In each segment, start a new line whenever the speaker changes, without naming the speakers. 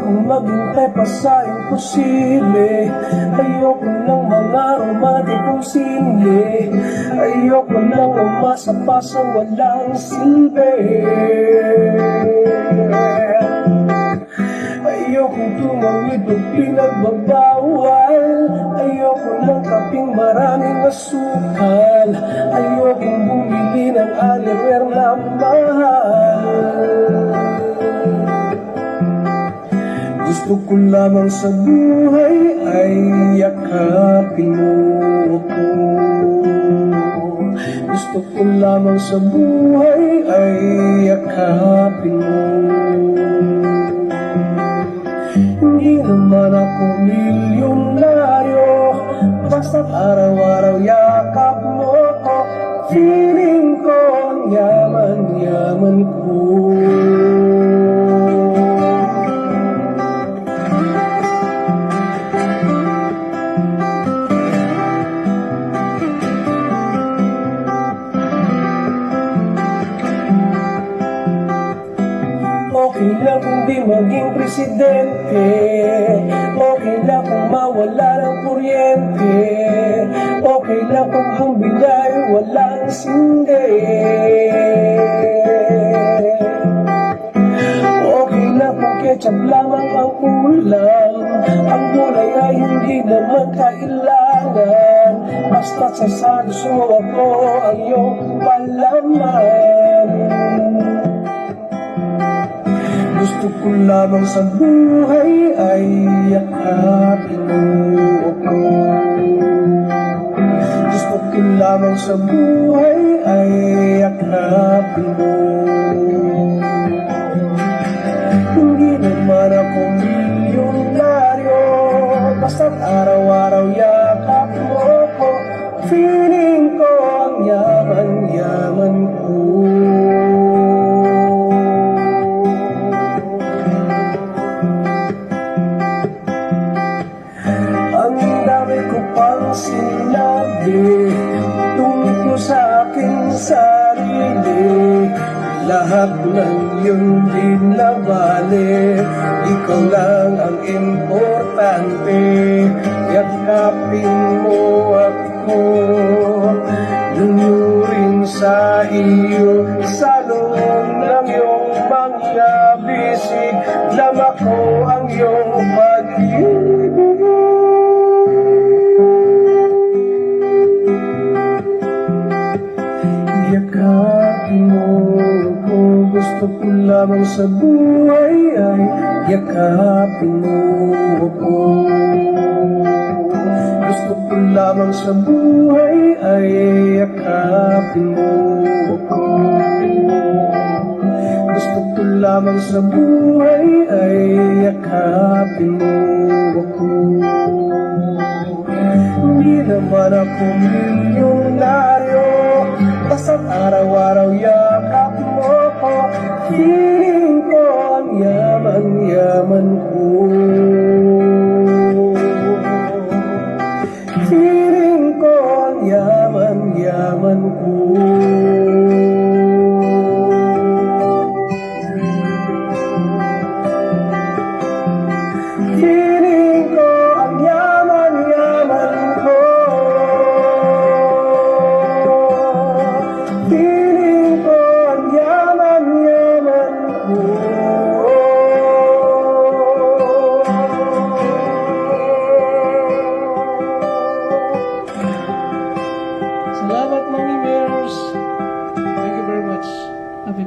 maghintay pa sa imposible Ayoko ng mga romantikong sine Ayoko ng umasa pa sa walang silbi. Ayokong tumawid o pinagbabawal. Ayoko ng kaping maraming asukal Ayokong bumili ng aliwer na Gusto ko lamang sa buhay ay yakapin mo ako. Gusto ko lamang sa buhay ay yakapin mo. Hindi naman ako milyonaryo Basta't araw-araw yakap mo ko Feeling ko ang yaman-yaman ko Lang kung di maging presidente. Okay lang kung mawala ng kuryente. Okay lang kung bumbilay walang sindi. Okay lang kung ketchup lamang ang ulam. Ang gulay ay hindi naman kailangan Basta sa saguso ako ang palaman ko lamang sa buhay ay yakapin mo ako. Gusto ko lamang sa buhay ay yakapin mo pang sinabi Tungkol sa aking sarili Lahat ng yun di na bale Ikaw lang ang importante Yakapin mo ako Lunurin sa iyo Sa loob ng iyong mga bisig Lama ko lamang sa buhay ay Yakapin mo ako. Gusto ko lamang sa buhay ay Yakapin mo ako. Gusto ko lamang sa buhay ay Yakapin mo ako. Hindi naman ako milyonaryo Basta't araw-araw yakap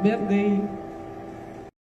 Happy.